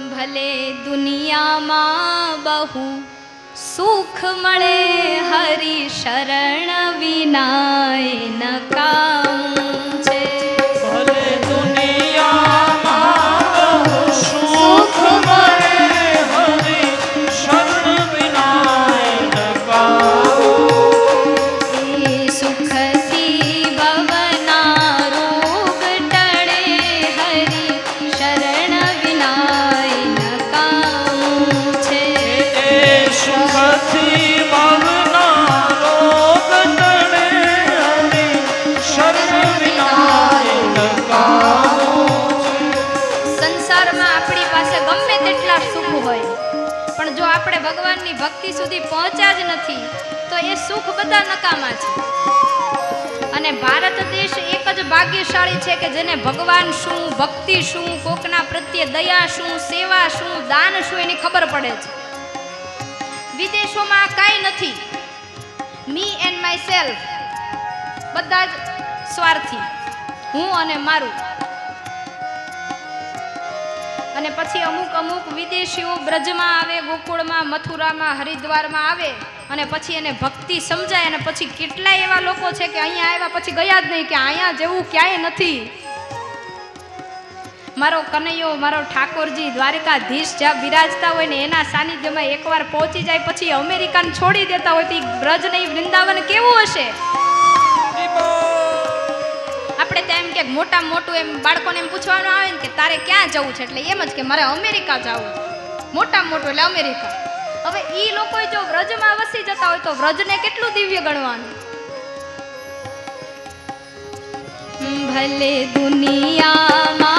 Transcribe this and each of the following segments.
भले दुनिमा बहु सुख मळे हरि शरण विनाय न काम। સંસારમાં આપણી પાસે ગમે તેટલા સુખ હોય, પણ જો આપણે ભગવાનની ભક્તિ સુધી પહોંચ્યા જ નથી, તો એ સુખ બધા નકામા છે. અને ભારત દેશ એક જ ભાગ્યશાળી છે કે જેને ભગવાન શું, ભક્તિ શું, કોકના પ્રત્યે દયા શું, સેવા શું, દાન શું એની ખબર પડે છે. વિદેશોમાં કાંઈ નથી. મી એન્ડ માય સેલ્ફ બધા જ સ્વાર્થી. હું અને મારું. અને પછી અમુક અમુક વિદેશીઓ બ્રજમાં આવે, ગોકુળમાં, મથુરામાં, હરિદ્વારમાં આવે અને પછી એને ભક્તિ સમજાય અને પછી કેટલાય એવા લોકો છે કે અહીંયા આવ્યા પછી ગયા જ નહીં કે અહીંયા જેવું ક્યાંય નથી. મારો કનૈયો, મારો ઠાકોરજી, દ્વારિકાધીશ જ્યાં બિરાજતા હોય ને એના સાનિધ્યમાં એકવાર પહોંચી જાય પછી અમેરિકાને છોડી દેતા હોય તો બ્રજ નહીં વૃંદાવન કેવું હશે? એમ કે મોટા મોટું એમ બાળકોને એમ પૂછવાનું આવે ને કે તારે ક્યાં જવું છે? એટલે એમ જ કે મારે અમેરિકા જવું છે. મોટા મોટું એટલે અમેરિકા. હવે ઈ લોકો જો વ્રજમાં વસી જતા હોય તો વ્રજને કેટલું દિવ્ય ગણવાનું? ભલે દુનિયામાં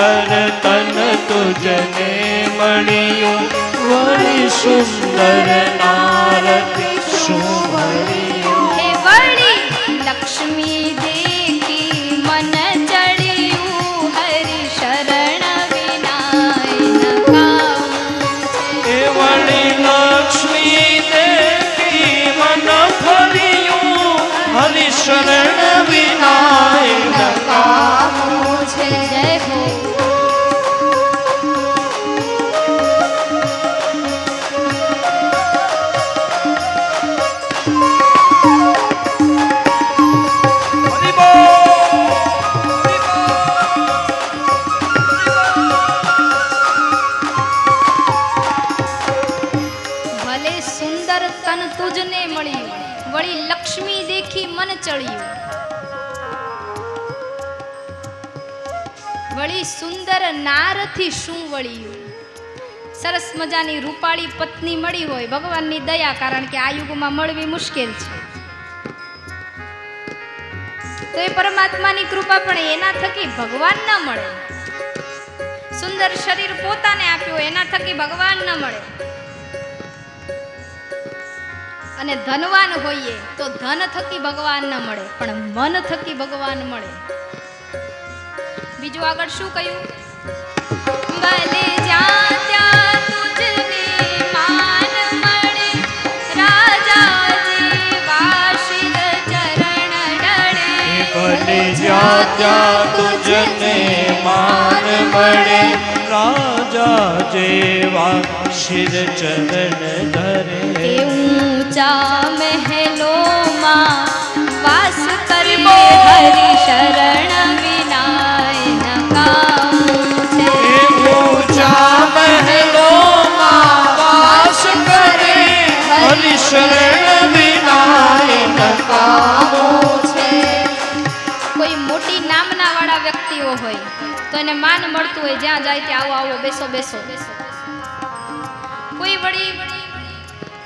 સુંદર તન તુજને મળ્યું. વળી સુંદર નારદ શું તુજને મળ્યું વળી લક્ષ્મી દેખી મન ચડ્યું વળી સુંદર નારથી શું વળ્યું? સરસ મજાની રૂપાળી પત્ની મળી હોય, ભગવાનની દયા, કારણ કે આ યુગમાં મળવી મુશ્કેલ છે. તો એ પરમાત્માની કૃપા પણ એના થકી ભગવાન ન મળે. સુંદર શરીર પોતાને આપ્યું, એના થકી ભગવાન ન મળે. અને ધનવાન હોઈએ તો ધન થકી ભગવાન ન મળે, પણ મન થકી ભગવાન મળે. બીજું આગળ શું કહ્યું? ભલે તુજને માન મળે મળે રાજા જેવા શિર ચરણ ધરે ઊંચા મહેલોમાં મોટી વાળા વ્યક્તિઓ હોય, તો એને માન મળતું હોય, જ્યાં જાય ત્યાં આવો આવો, બેસો બેસો. કોઈ વળી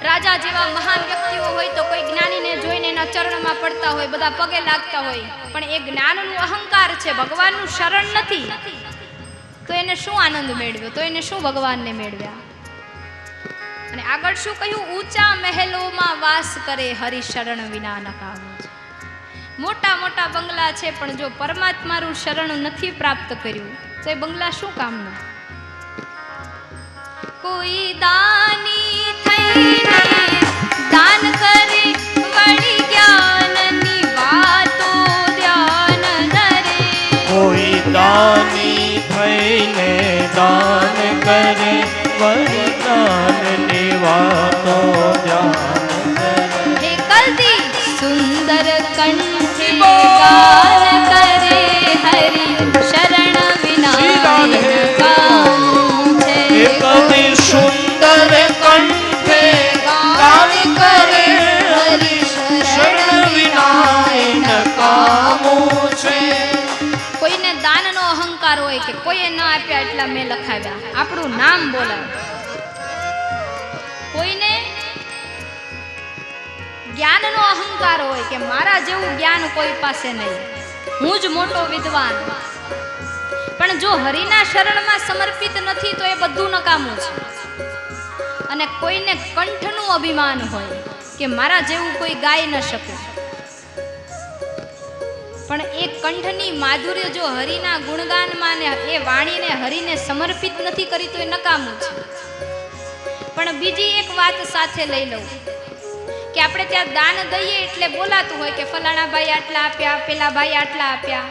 રાજા જેવા મહાન વ્યક્તિઓ હોય, તો કોઈ જ્ઞાનીને જોઈને એના ચરણમાં પડતા હોય, બધા પગે લાગતા હોય. પણ એ જ્ઞાનનું અહંકાર છે, ભગવાનનું શરણ નથી. તો એને શું આનંદ મેળવ્યો? તો એને શું ભગવાનને મેળવ્યા? અને આગળ શું કહ્યું? ઊંચા મહેલોમાં વાસ કરે હરિશરણ વિના નકામો. મોટા મોટા બંગલા છે, પણ જો પરમાત્માનું શરણ નથી પ્રાપ્ત કર્યું, તો એ બંગલા શું કામનું? કોઈ દાની થઈને દાન કરે Hallelujah. અહંકાર હોય કે મારા જેવું જ્ઞાન કોઈ પાસે નહીં. હું જ મોટો વિદ્વાન. પણ જો હરિના શરણમાં સમર્પિત નથી તો એ બધું નકામું છે. અને કોઈને કંઠનું અભિમાન હોય કે મારા જેવું કોઈ ગાઈ ન શકે. પણ એ કંઠની માધુર્ય જો હરિના ગુણગાનમાં ને એ વાણીને હરિને સમર્પિત નથી કરી તો એ નકામું છે. પણ બીજી એક વાત સાથે લઈ લઉં. કે આપણે ત્યાં દાન દઈએ એટલે બોલાતું હોય કે ફલાણા ભાઈ આટલા આપ્યા, પેલા ભાઈ આટલા આપ્યા.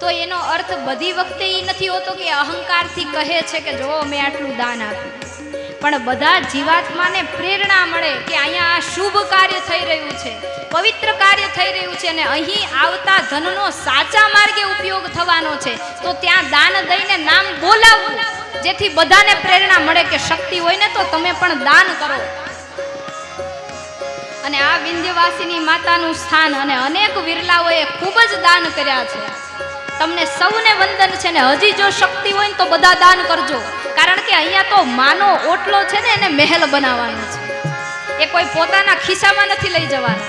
તો એનો અર્થ બધી વખતે એ નથી હોતો કે અહંકારથી કહે છે કે જો મેં આટલું દાન આપ્યું. પણ બધા જીવાત્માને પ્રેરણા મળે કે અહીંયા આ શુભ કાર્ય થઈ રહ્યું છે, પવિત્ર કાર્ય થઈ રહ્યું છે અને અહીં આવતા ધનનો સાચા માર્ગે ઉપયોગ થવાનો છે. તો ત્યાં દાન દઈને નામ બોલાવવું જેથી બધાને પ્રેરણા મળે કે શક્તિ હોય ને તો તમે પણ દાન કરો. અને આ વિંધ્યવાસીની માતાનું સ્થાન અને અનેક વિરલાઓએ ખૂબ જ દાન કર્યા છે. તમને સૌને વંદન છે ને હજી જો શક્તિ હોય ને તો બધા દાન કરજો. કારણ કે અહીંયા તો માનો ઓટલો છે ને એને મહેલ બનાવવાનો છે. એ કોઈ પોતાના ખિસ્સામાં નથી લઈ જવાનો.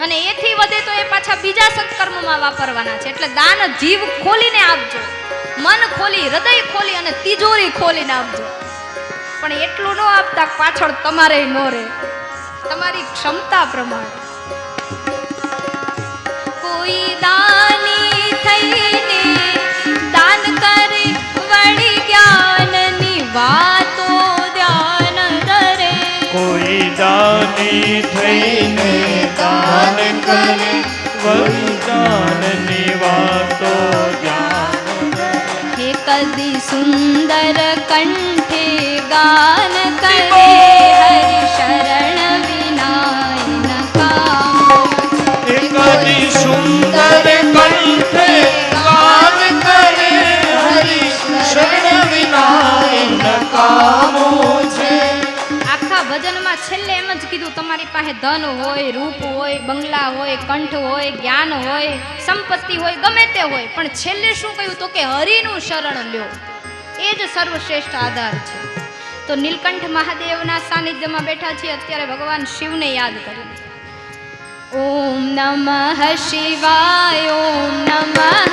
અને એથી વધે તો એ પાછા બીજા સત્કર્મમાં વાપરવાના છે. એટલે દાન જીવ ખોલીને આપજો. મન ખોલી, હૃદય ખોલી અને તિજોરી ખોલીને આપજો. પણ એટલું ન આપતા પાછળ તમારે ન રહે. તમારી ક્ષમતા પ્રમાણે. કોઈ દાની થઈને દાન કરે વળી જ્ઞાનની વાતો ધ્યાન ધરે. કોઈ દાની થઈને પાસે ધન હોય, રૂપ હોય, બંગલા હોય, કંઠ હોય, જ્ઞાન હોય, સંપત્તિ હોય, ગમે તે હોય, પણ છેલ્લે શું કહ્યું તો કે હરિનું શરણ લ્યો. એ જ સર્વશ્રેષ્ઠ આધાર છે. તો નીલકંઠ મહાદેવના સાનિધ્યમાં બેઠા છીએ, અત્યારે ભગવાન શિવને યાદ કરીને. ઓમ નમઃ શિવાય, ઓમ નમઃ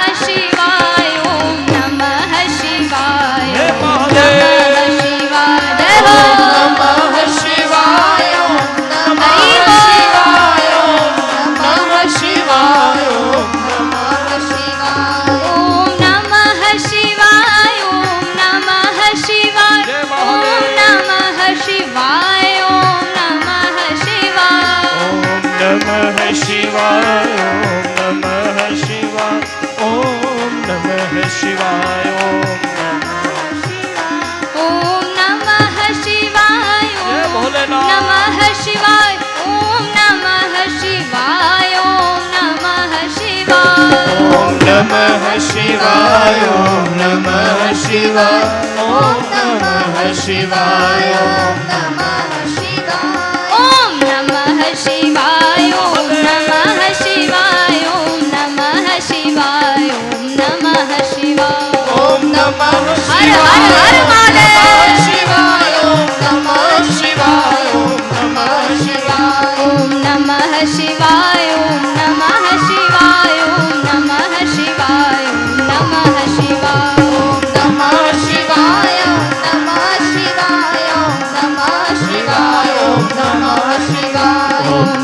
શિવાય ઓમ નમઃ શિવાય ઓમ નમઃ શિવાય ઓમ નમઃ શિવાય ઓમ નમઃ શિવાય શિવાય ઓમ નમઃ શિવાય ઓમ નમઃ શિવાય ઓમ નમઃ શિવાય ઓમ નમઃ શિવાય ઓમ નમઃ શિવાય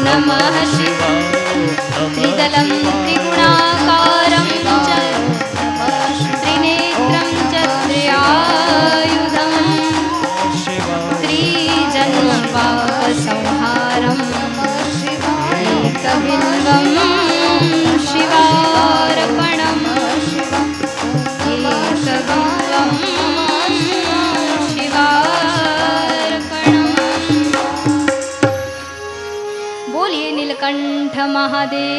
नमः त्रिदलं त्रिगुणाकारं च त्रिनेत्रं च त्र्यायुधं त्रिजन्मपापसंहारं कविन् राधे